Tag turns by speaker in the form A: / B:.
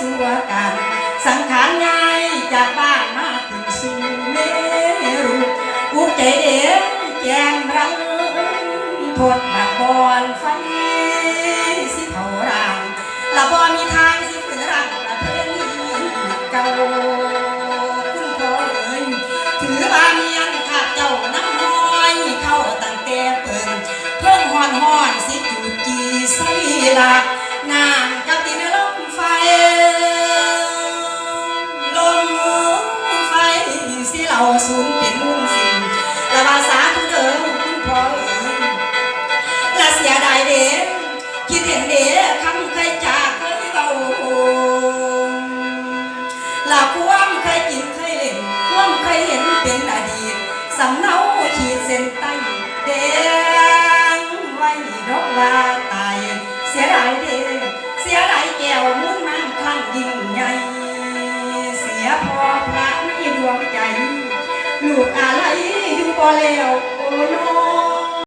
A: สัวกัน สังขารยายจากบ้านมาถึงสุเมรุกูใจเด็กแจงรังทนบักบอนไฟสิเท่ารังละบอมีทางสิฝืนรังละเพลงเก่าคุณพ่อเอ้ยถือบาเมียนขาดเจ้าน้ำน้อยเข้าตั้งแต่เปิดเพิ่งหอนหอนสิจูจีใส่ลัก เหล่าสูญเป็นมุ่นสิ้นละภาษาทุเดิมคุณพ่อเอ๋ยละเสียดายเด้คิดเห็นเด้คำเคยจากเคยเบาละความเคยกินเคยเล่นความเคยเห็นเป็นอดีตสำเนาขีด ลูกอะไรอยู่บ่แล้ว